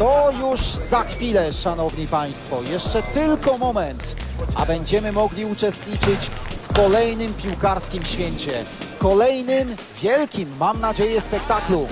To już za chwilę, szanowni państwo. Jeszcze tylko moment, a będziemy mogli uczestniczyć w kolejnym piłkarskim święcie. Kolejnym wielkim, mam nadzieję, spektaklu.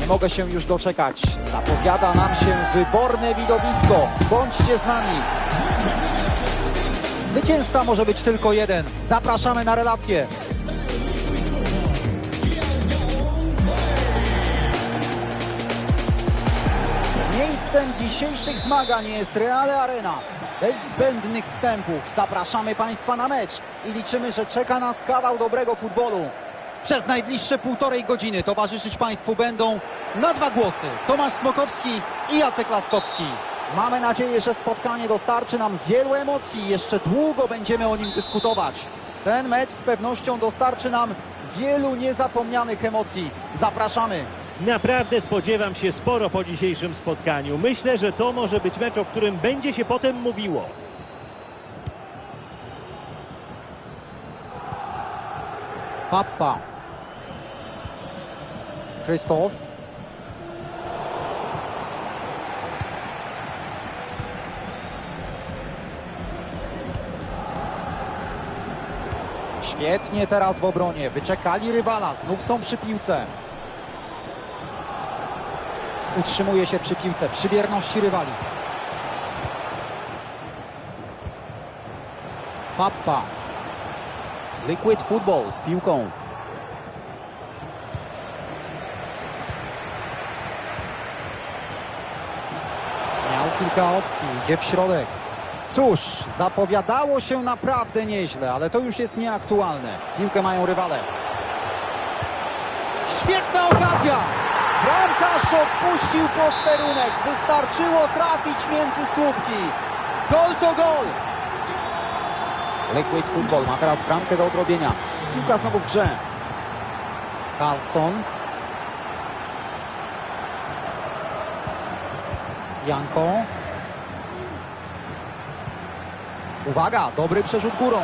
Nie mogę się już doczekać. Zapowiada nam się wyborne widowisko. Bądźcie z nami. Zwycięzca może być tylko jeden. Zapraszamy na relację. Miejscem dzisiejszych zmagań jest Real Arena. Bez zbędnych wstępów zapraszamy Państwa na mecz i liczymy, że czeka nas kawał dobrego futbolu. Przez najbliższe półtorej godziny towarzyszyć Państwu będą na dwa głosy Tomasz Smokowski i Jacek Laskowski. Mamy nadzieję, że spotkanie dostarczy nam wielu emocji. Jeszcze długo będziemy o nim dyskutować. Ten mecz z pewnością dostarczy nam wielu niezapomnianych emocji. Zapraszamy. Naprawdę spodziewam się sporo po dzisiejszym spotkaniu. Myślę, że to może być mecz, o którym będzie się potem mówiło. Pappa. Krzysztof. Świetnie teraz w obronie. Wyczekali rywala. Znów są przy piłce. Utrzymuje się przy piłce. Przy bierności rywali. Pappa. Liquid Football z piłką. Miał kilka opcji, idzie w środek. Cóż, zapowiadało się naprawdę nieźle, ale to już jest nieaktualne. Piłkę mają rywale. Świetna okazja! Bramkarz opuścił posterunek. Wystarczyło trafić między słupki. Gol to gol! Liquid Football ma teraz bramkę do odrobienia. Piłka znowu w grze. Carlson. Janko. Uwaga, dobry przerzut górą.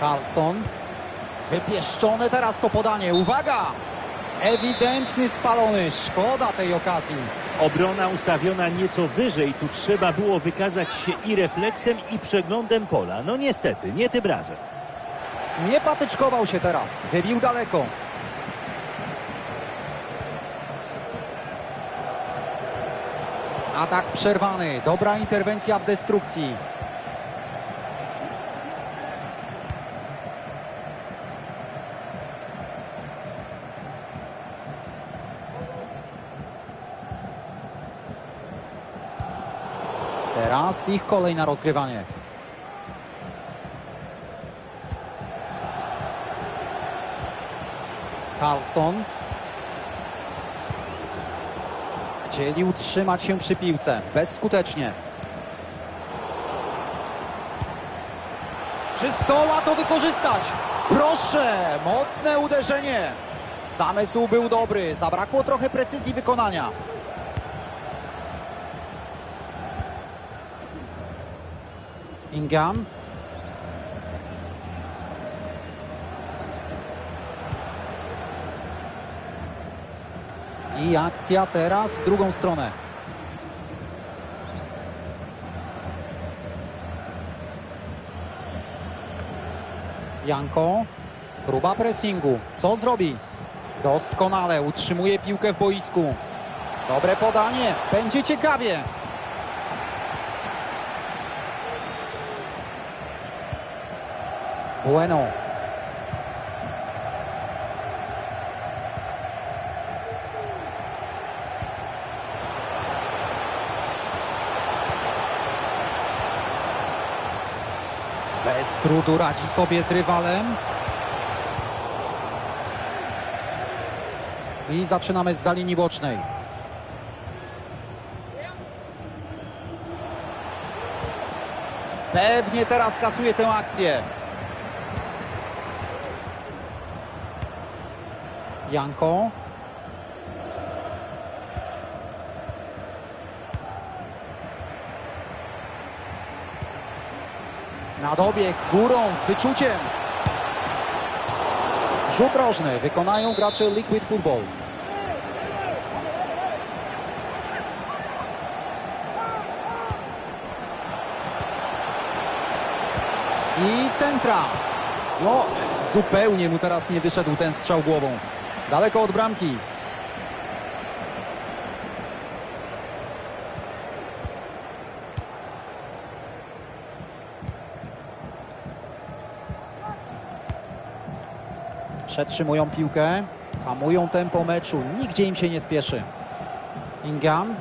Carlson. Wypieszczone teraz to podanie. Uwaga! Ewidentny spalony. Szkoda tej okazji. Obrona ustawiona nieco wyżej. Tu trzeba było wykazać się i refleksem, i przeglądem pola. No niestety, nie tym razem. Nie patyczkował się teraz. Wybił daleko. Atak przerwany. Dobra interwencja w destrukcji. Teraz ich kolej na rozgrywanie. Carlson. Chcieli utrzymać się przy piłce. Bezskutecznie. Czy zdoła to wykorzystać? Proszę! Mocne uderzenie. Zamysł był dobry. Zabrakło trochę precyzji wykonania. Ingham. I akcja teraz w drugą stronę. Janko. Próba pressingu. Co zrobi? Doskonale utrzymuje piłkę w boisku. Dobre podanie. Będzie ciekawie. Bueno. Bez trudu radzi sobie z rywalem. I zaczynamy z linii bocznej. Pewnie teraz kasuje tę akcję. Janko. Na dobieg górą z wyczuciem. Rzut rożny wykonają gracze Liquid Football. I centra. No, zupełnie mu teraz nie wyszedł ten strzał głową. Daleko od bramki. Przetrzymują piłkę, hamują tempo meczu, nigdzie im się nie spieszy. Ingham.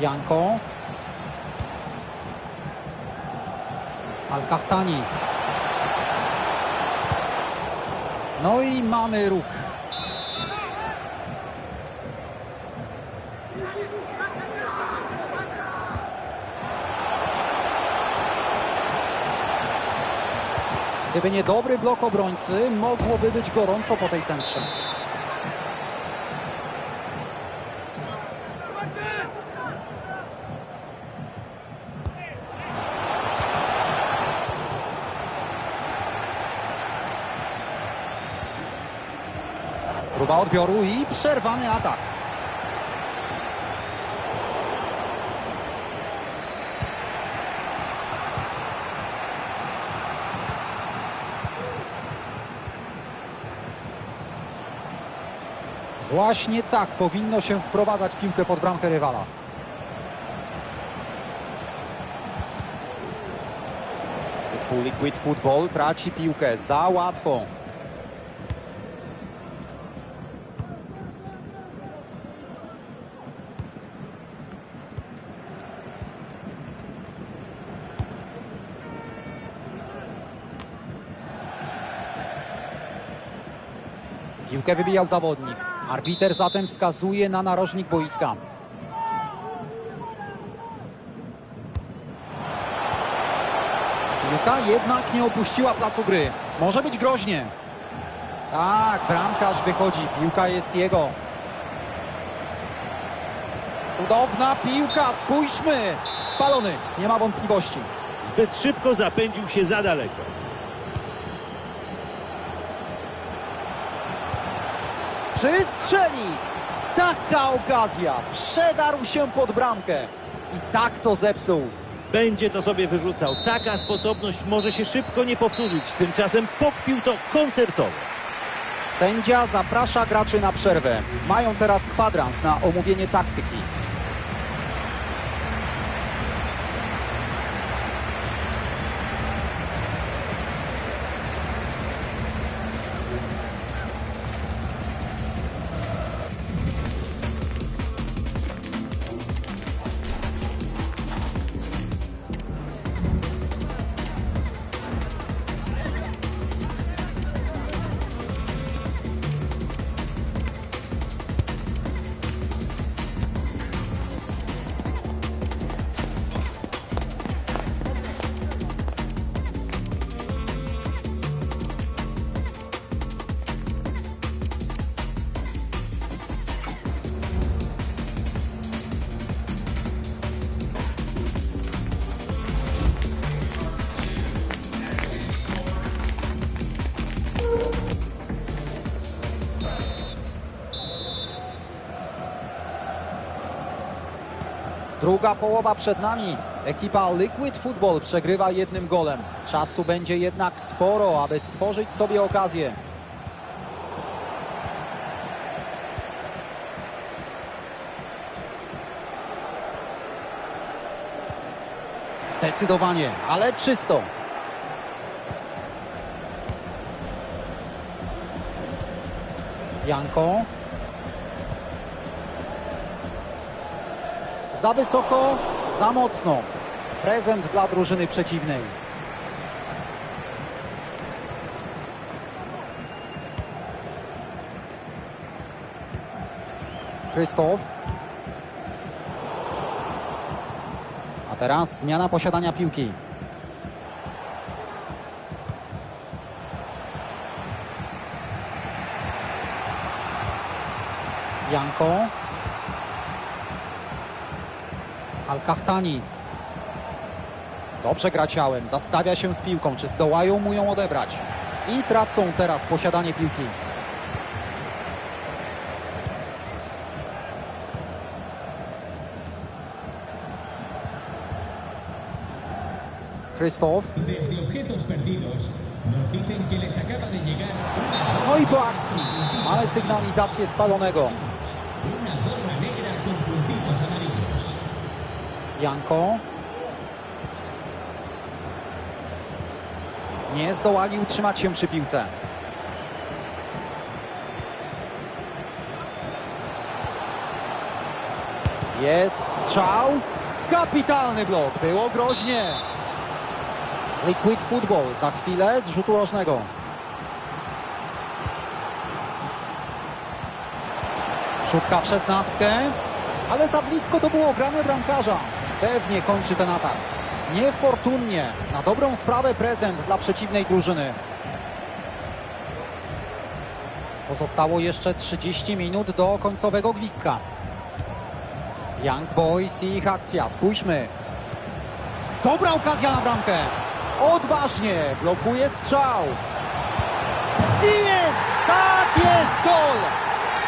Janko. Al-Kahtani. No i mamy róg. Gdyby nie dobry blok obrońcy, mogłoby być gorąco po tej centrze. Próba odbioru i przerwany atak. Właśnie tak powinno się wprowadzać piłkę pod bramkę rywala. Zespół Liquid Football traci piłkę za łatwo. Piłkę wybijał zawodnik. Arbiter zatem wskazuje na narożnik boiska. Piłka jednak nie opuściła placu gry. Może być groźnie. Tak, bramkarz wychodzi. Piłka jest jego. Cudowna piłka, spójrzmy. Spalony, nie ma wątpliwości. Zbyt szybko zapędził się za daleko. Przystrzeli! Taka okazja! Przedarł się pod bramkę. I tak to zepsuł. Będzie to sobie wyrzucał. Taka sposobność może się szybko nie powtórzyć. Tymczasem pokpił to koncertowo. Sędzia zaprasza graczy na przerwę. Mają teraz kwadrans na omówienie taktyki. Druga połowa przed nami. Ekipa Liquid Football przegrywa jednym golem. Czasu będzie jednak sporo, aby stworzyć sobie okazję. Zdecydowanie, ale czysto. Janko. Za wysoko, za mocno. Prezent dla drużyny przeciwnej. Krzysztof. A teraz zmiana posiadania piłki. Janko. Al-Kahtani. Dobrze gra ciałem, zastawia się z piłką. Czy zdołają mu ją odebrać? I tracą teraz posiadanie piłki. Krzysztof. No i po akcji mamy sygnalizację spalonego. Janko. Nie zdołali utrzymać się przy piłce. Jest strzał. Kapitalny blok. Było groźnie. Liquid Football za chwilę z rzutu rożnego. Szubka w szesnastkę, ale za blisko to było grane bramkarza. Pewnie kończy ten atak. Niefortunnie, na dobrą sprawę prezent dla przeciwnej drużyny. Pozostało jeszcze 30 minut do końcowego gwizdka. Young Boys i ich akcja, spójrzmy. Dobra okazja na bramkę. Odważnie, blokuje strzał. I jest, tak jest, gol!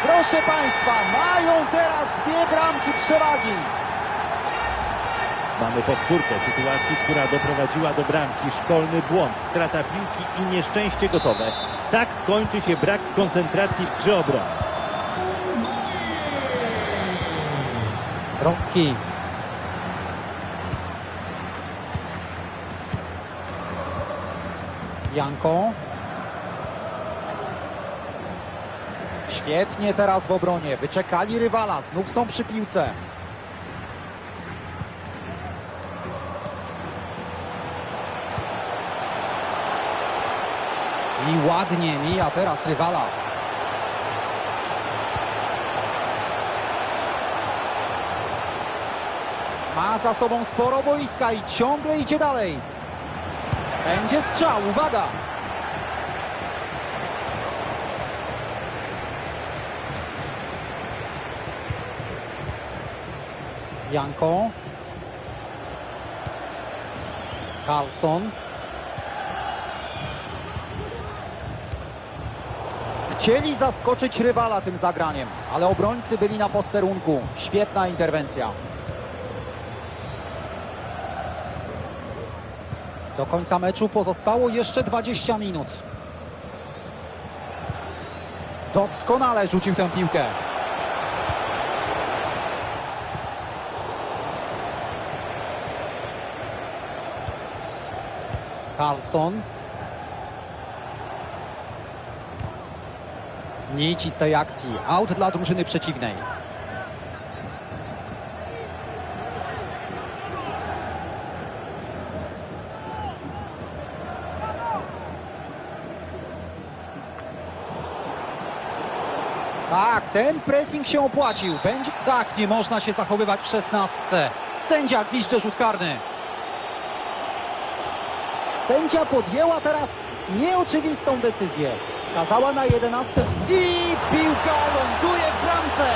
Proszę Państwa, mają teraz dwie bramki przewagi. Mamy powtórkę sytuacji, która doprowadziła do bramki. Szkolny błąd, strata piłki i nieszczęście gotowe. Tak kończy się brak koncentracji w grze obrony. Rocky. Janko. Świetnie teraz w obronie. Wyczekali rywala. Znów są przy piłce. I ładnie mija teraz rywala. Ma za sobą sporo boiska i ciągle idzie dalej. Będzie strzał, uwaga! Janko. Carlson. Chcieli zaskoczyć rywala tym zagraniem, ale obrońcy byli na posterunku. Świetna interwencja. Do końca meczu pozostało jeszcze 20 minut. Doskonale rzucił tę piłkę. Carlson. Nici z tej akcji. Out dla drużyny przeciwnej. Tak, ten pressing się opłacił. Będzie tak, nie można się zachowywać w szesnastce. Sędzia gwizdże rzut karny. Sędzia podjęła teraz nieoczywistą decyzję. Skazała na 11 i piłka ląduje w bramce.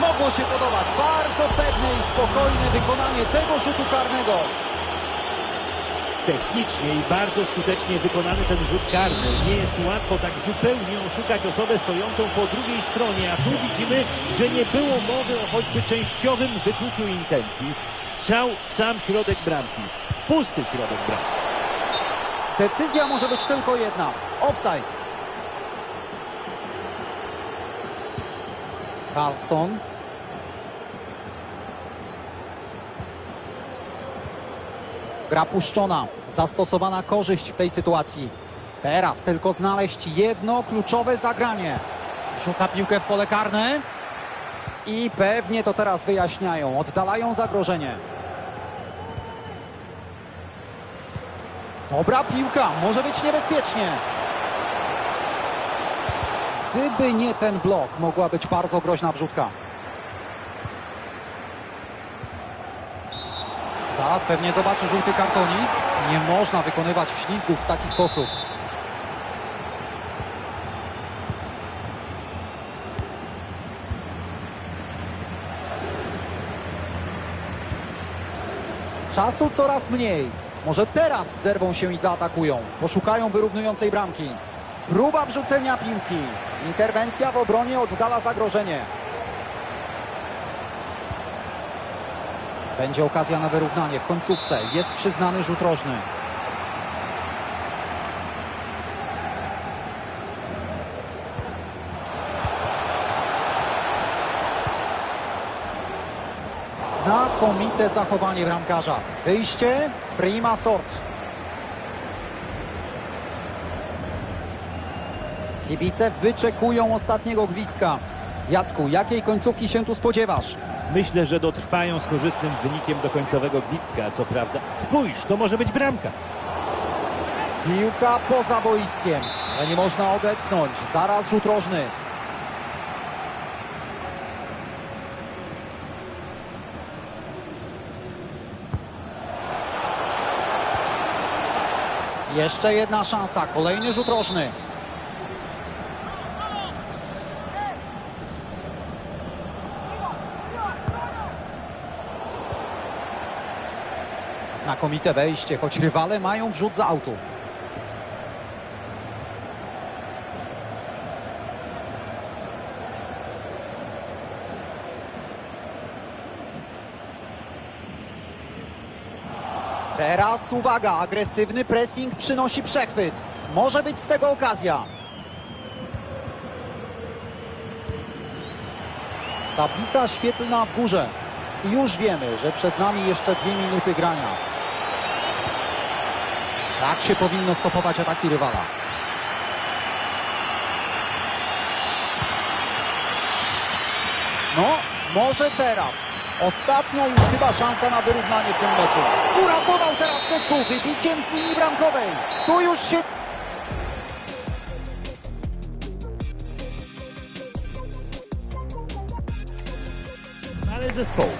Mogło się podobać. Bardzo pewne i spokojne wykonanie tego rzutu karnego. Technicznie i bardzo skutecznie wykonany ten rzut karny. Nie jest łatwo tak zupełnie oszukać osobę stojącą po drugiej stronie, a tu widzimy, że nie było mowy o choćby częściowym wyczuciu intencji. Strzał w sam środek bramki, w pusty środek bramki. Decyzja może być tylko jedna. Offside. Carlson. Gra puszczona. Zastosowana korzyść w tej sytuacji. Teraz tylko znaleźć jedno kluczowe zagranie. Wrzuca piłkę w pole karne. I pewnie to teraz wyjaśniają. Oddalają zagrożenie. Dobra piłka, może być niebezpiecznie. Gdyby nie ten blok, mogła być bardzo groźna wrzutka. Zaraz pewnie zobaczy żółty kartonik. Nie można wykonywać ślizgów w taki sposób. Czasu coraz mniej. Może teraz zerwą się i zaatakują. Poszukają wyrównującej bramki. Próba wrzucenia piłki. Interwencja w obronie oddala zagrożenie. Będzie okazja na wyrównanie w końcówce. Jest przyznany rzut rożny. Znakomite zachowanie bramkarza. Wyjście prima sort. Kibice wyczekują ostatniego gwizdka. Jacku, jakiej końcówki się tu spodziewasz? Myślę, że dotrwają z korzystnym wynikiem do końcowego gwizdka, co prawda. Spójrz, to może być bramka. Piłka poza boiskiem, ale nie można odetchnąć. Zaraz rzut rożny. Jeszcze jedna szansa, kolejny rzut rożny. Znakomite wejście, choć rywale mają wrzut z autu. Teraz uwaga, agresywny pressing przynosi przechwyt. Może być z tego okazja. Tablica świetlna w górze. I już wiemy, że przed nami jeszcze dwie minuty grania. Tak się powinno stopować ataki rywala. No, może teraz. Ostatnia już chyba szansa na wyrównanie w tym meczu. Uratował teraz zespół wybiciem z linii bramkowej. Tu już się Ale zespołu.